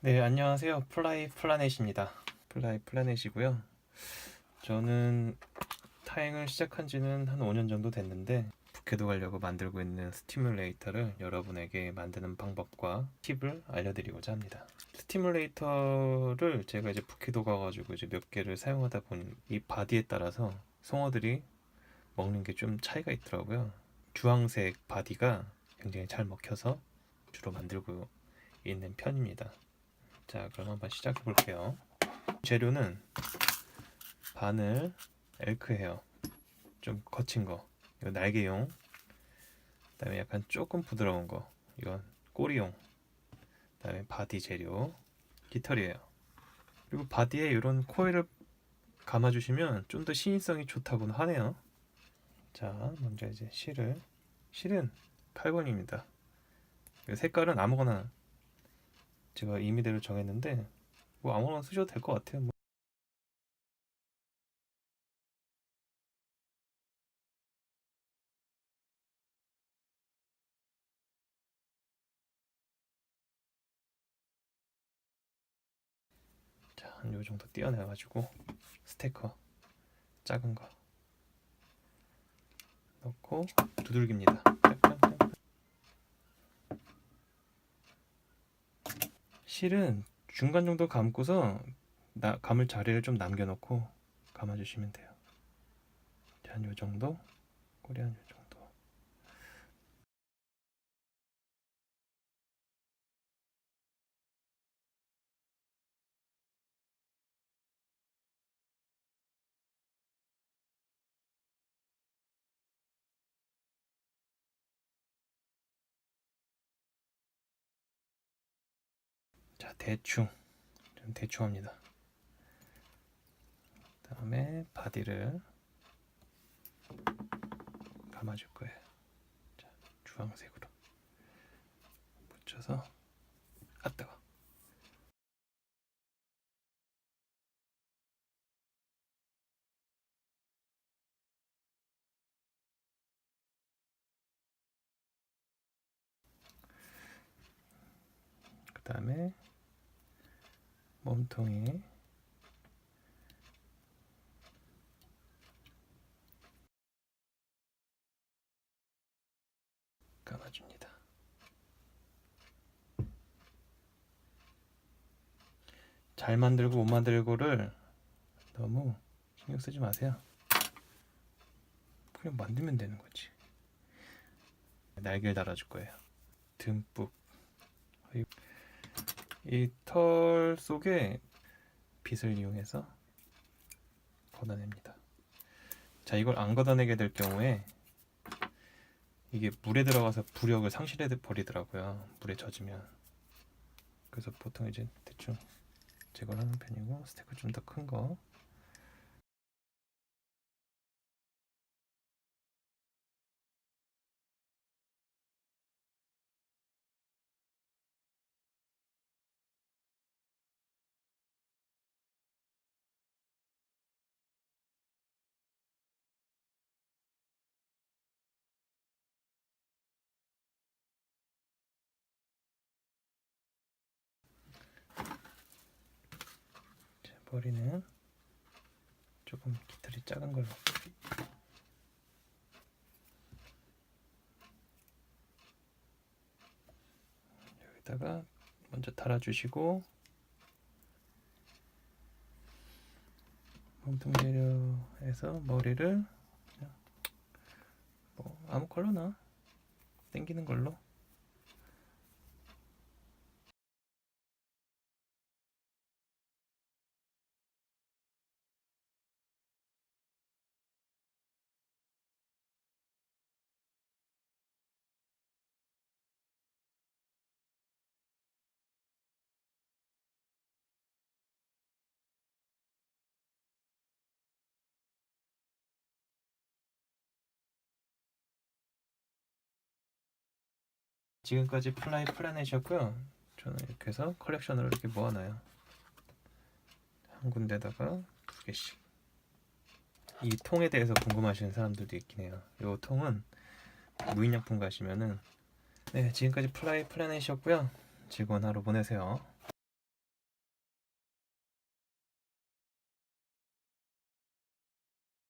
네, 안녕하세요. 플라이 플라넷입니다. 플라이 플라넷이고요. 저는 타행을 시작한 지는 한 5년 정도 됐는데 북해도 가려고 만들고 있는 스티뮬레이터를 여러분에게 만드는 방법과 팁을 알려드리고자 합니다. 스티뮬레이터를 제가 이제 북해도 가가지고 이제 몇 개를 사용하다 보니 이 바디에 따라서 송어들이 먹는 게 좀 차이가 있더라고요. 주황색 바디가 굉장히 잘 먹혀서 주로 만들고 있는 편입니다. 자, 그럼 한번 시작해 볼게요. 재료는 바늘, 엘크 헤어, 좀 거친 거, 이거 날개용, 그다음에 약간 조금 부드러운 거, 이건 꼬리용, 그다음에 바디 재료, 깃털이에요. 그리고 바디에 이런 코일을 감아주시면 좀 더 시인성이 좋다고는 하네요. 자, 먼저 이제 실을, 실은 8번입니다. 색깔은 아무거나 제가 임의대로 정했는데 뭐 아무거나 쓰셔도 될 것 같아요. 뭐. 자, 한 요 정도 띄어내가지고 스테커 작은 거 넣고 두들깁니다. 실은 중간 정도 감고서 나, 감을 자리를 좀 남겨놓고 감아주시면 돼요. 자, 한요 정도, 꼬리 한요 정도. 자, 대충 좀 대충 합니다. 다음에 바디를 감아줄 거예요. 자, 주황색으로 붙여서 아 뜨거. 그 다음에 몸통이 감아줍니다. 잘 만들고 못 만들고를 너무 신경 쓰지 마세요. 그냥 만들면 되는 거지. 날개를 달아줄 거예요. 듬뿍. 이 털 속에 빗을 이용해서 걷어냅니다. 자, 이걸 안 걷어내게 될 경우에 이게 물에 들어가서 부력을 상실해 버리더라고요. 물에 젖으면. 그래서 보통 이제 대충 제거를 하는 편이고 스테이크 좀 더 큰 거. 머리는 조금 깃털이 작은 걸로. 여기다가 먼저 달아주시고 몸통 재료에서 머리를 뭐 아무 컬러나 땡기는 걸로 지금까지 플라이 플라넷이었고요. 저는 이렇게 해서 컬렉션으로 이렇게 모아놔요. 한 군데다가 두 개씩. 이 통에 대해서 궁금하시는 사람들도 있긴 해요. 이 통은 무인양품 가시면은 네 지금까지 플라이 플라넷이었고요. 즐거운 하루 보내세요.